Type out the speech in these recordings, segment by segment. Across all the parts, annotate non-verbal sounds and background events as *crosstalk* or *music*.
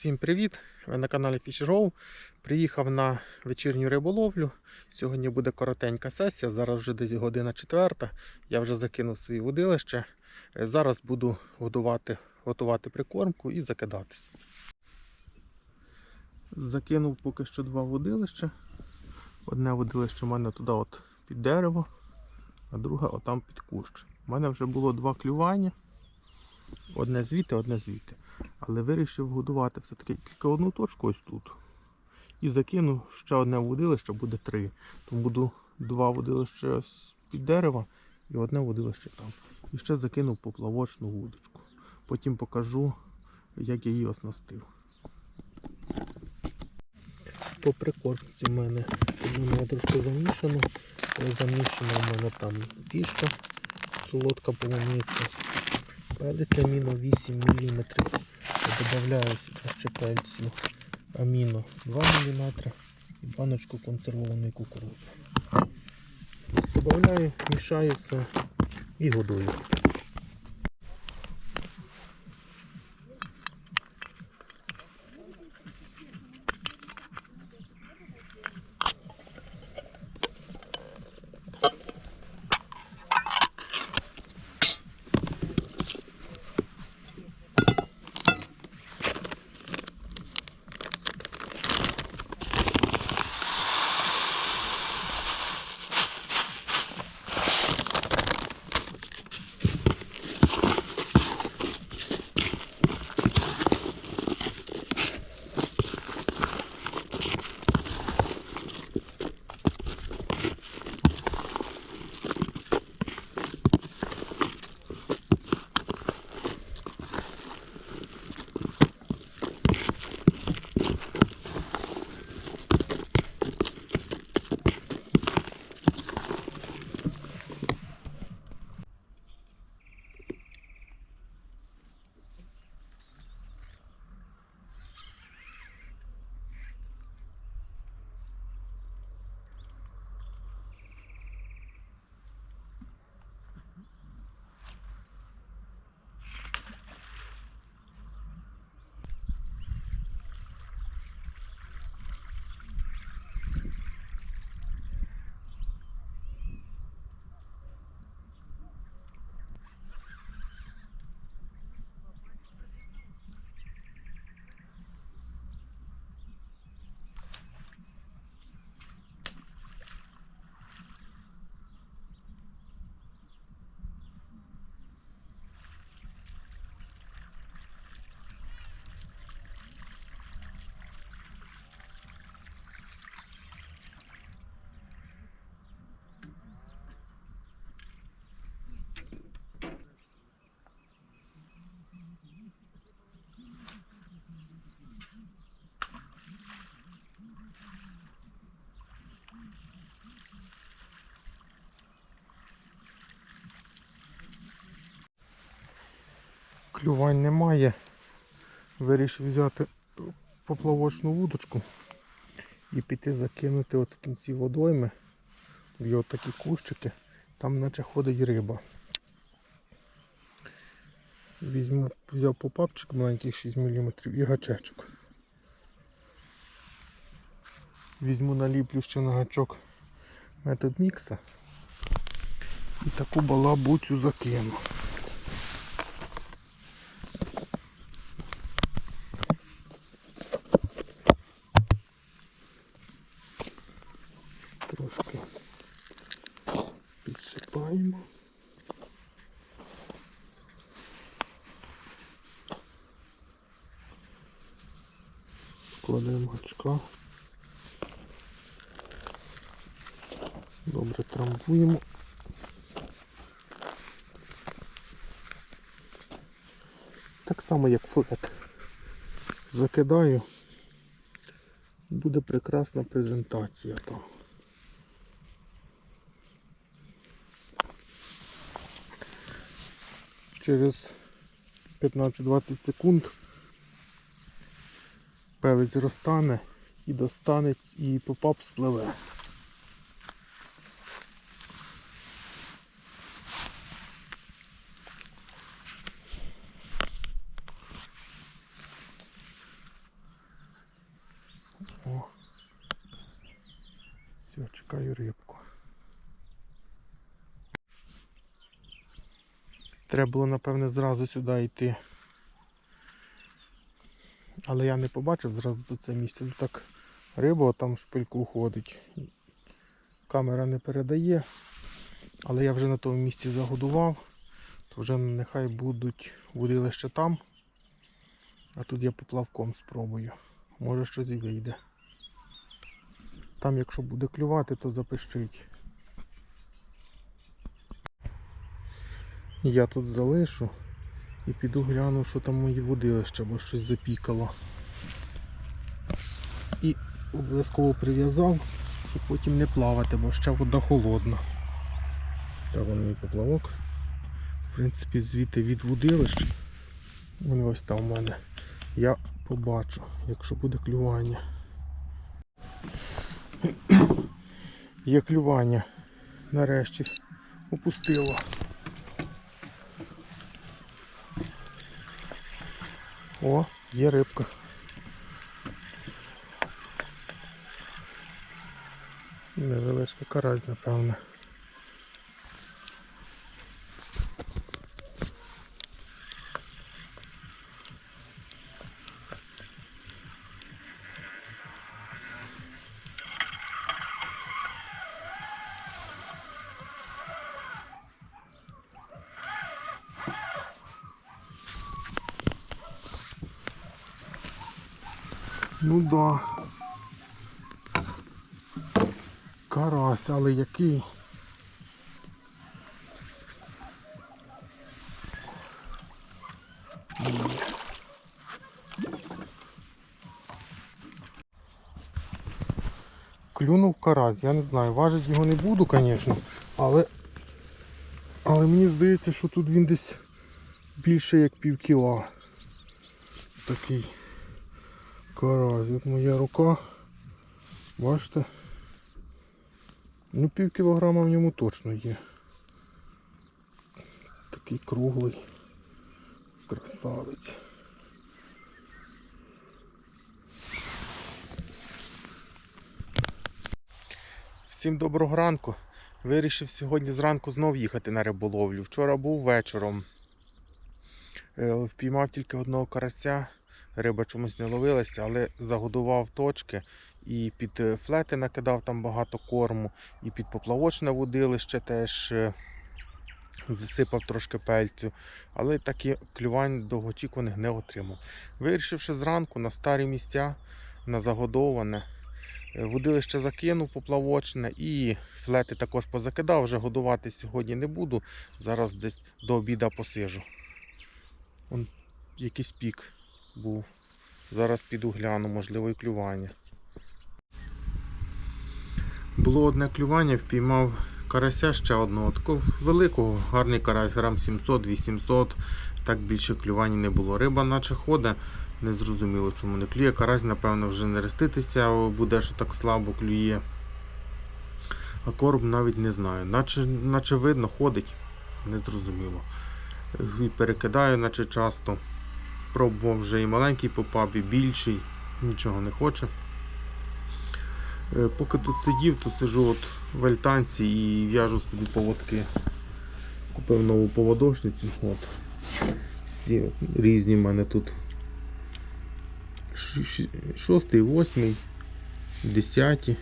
Всім привіт! Ви на каналі Fish Приїхав на вечірню риболовлю. Сьогодні буде коротенька сесія. Зараз вже десь година четверта. Я вже закинув свої водилище. Зараз буду годувати, готувати прикормку і закидатись. Закинув поки що два водилища. Одне водилище в мене туди от під дерево, а друге отам під кущ. У мене вже було два клювання. Одне звідти, одне звідти. Але вирішив годувати все-таки тільки одну точку ось тут. І закину ще одне водилище, буде три. Тому буду два водилища з-під дерева і одне водилище там. І ще закинув поплавочну вудочку. Потім покажу, як я її оснастив. По прикормці в мене мене трошки замішано. Але Замішано в мене там пішка, солодка полуниця. Пелець аміно 8 мм. Добавляю сюда ще пельцю аміно 2 мм і баночку консервованої кукурудзи. Добавляю, мішаю все і годую. Клювань немає. Вирішив взяти поплавочну вудочку і піти закинути от в кінці водойми. Є от такі кущики, там наче ходить риба. Візьму, взяв попапчик маленький 6 мм і гачечок. Візьму наліплю ще на гачок метод мікса і таку балабуцю закину. Трошки підсипаємо. Гачка. Добре трамбуємо. Так само як флет. Закидаю. Буде прекрасна презентація там. Через 15-20 секунд пелець розтане і достане і попап спливе. О. Все, чекаю рибку. Треба було, напевне, зразу сюди йти. Але я не побачив зразу до це місце. Тут так риба там шпильку ходить. Камера не передає. Але я вже на тому місці загодував. То вже нехай будуть водилища там. А тут я поплавком спробую. Може щось і вийде. Там, якщо буде клювати, то запишіть. Я тут залишу і піду гляну, що там мої водилища, бо щось запікало. І обов'язково прив'язав, щоб потім не плавати, бо ще вода холодна. Так, вон мій поплавок. В принципі, звідти від водилищ. Вони ось там у мене. Я побачу, якщо буде клювання. Є клювання. Нарешті опустило. О, є рибка. Невеличка карась, напевно. Ну да. Карась, але який. Клюнув карась, я не знаю, важить його не буду, звісно, але але мені здається, що тут він десь більше як пів кіла. Такий карась. От моя рука. Бачите? Ну пів кілограма в ньому точно є. Такий круглий. Красавець. Всім доброго ранку. Вирішив сьогодні зранку знов їхати на риболовлю. Вчора був вечором. Е, Впіймав тільки одного карася. Риба чомусь не ловилася, але загодував точки і під е, флети накидав там багато корму, і під поплавочне водилище теж е, засипав трошки пельцю. Але такі клювань довгоочікуваних не отримав. Вирішивши зранку на старі місця, на загодоване. Е, Водилище закинув поплавочне і флети також позакидав. Вже годувати сьогодні не буду. Зараз десь до обіда посижу. Вон якийсь пік був. Зараз піду гляну, можливо, і клювання. Було одне клювання, впіймав карася ще одного, такого великого, гарний карась, грам 700-800, так більше клювань не було. Риба наче ходить, не зрозуміло, чому не клює. Карась, напевно, вже не реститися буде, що так слабо клює. А корм навіть не знаю. Наче, наче видно, ходить, не зрозуміло. І перекидаю, наче часто. Пробував вже і маленький попав, і більший, нічого не хоче. Е, Поки тут сидів, то сижу от в альтанці і в'яжу собі поводки. Купив нову поводошницю. От. Всі різні в мене тут. Ш- ш- Шостий, восьмий, десяті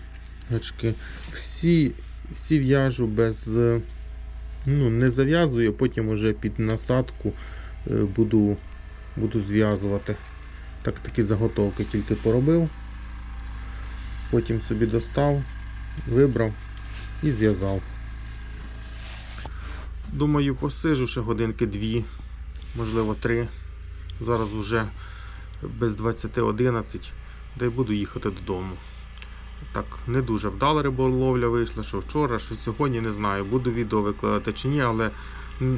гачки. Всі, всі в'яжу без. е, Ну, не зав'язую, потім уже під насадку е, буду, буду зв'язувати. Так такі заготовки тільки поробив. Потім собі достав, вибрав і зв'язав. Думаю, посижу ще годинки дві, можливо три. Зараз вже без 20.11, де й буду їхати додому. Так, не дуже вдала риболовля вийшла, що вчора, що сьогодні, не знаю, буду відео викладати чи ні, але,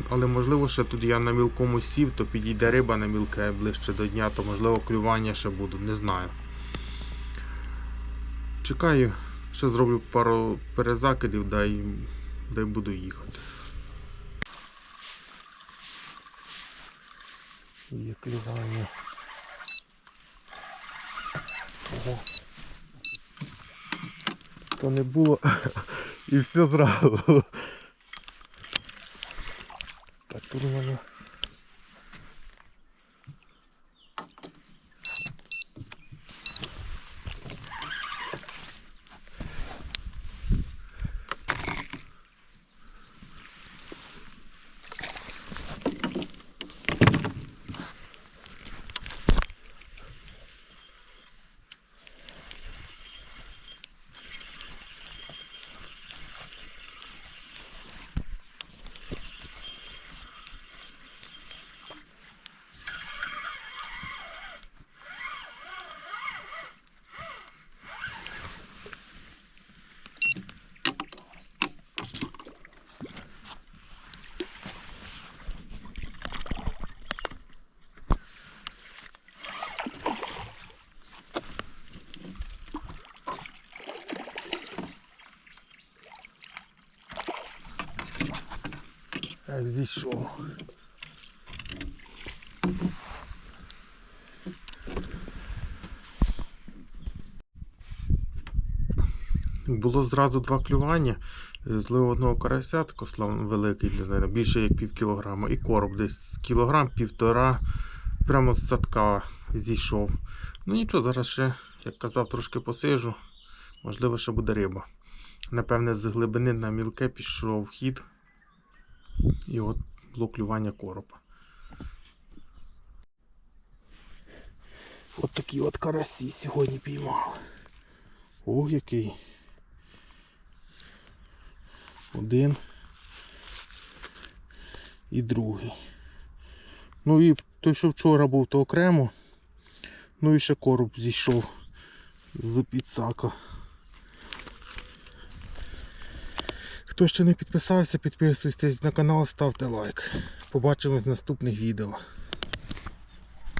але можливо ще тут я на мілкому сів, то підійде риба на мілке ближче до дня, то можливо клювання ще буду, не знаю. Чекаю, ще зроблю пару перезакидів, дай, дай буду їхати. Є клювання. Ого. то не було. *laughs* І все зразу. Так, тут у мене. Як зійшов. Було зразу два клювання. Злив одного карася, такого великий, не знаю, більше як пів кілограма, і короб десь кілограм, півтора, прямо з садка зійшов. Ну нічого, зараз ще, як казав, трошки посижу. Можливо, ще буде риба. Напевне, з глибини на мілке пішов хід. І от було клювання коропа. От такі от карасі сьогодні піймав. Ох, який. Один. І другий. Ну і той, що вчора був, то окремо. Ну і ще короб зійшов з підсака. Хто ще не підписався, підписуйтесь на канал, ставте лайк. Побачимось в наступних відео.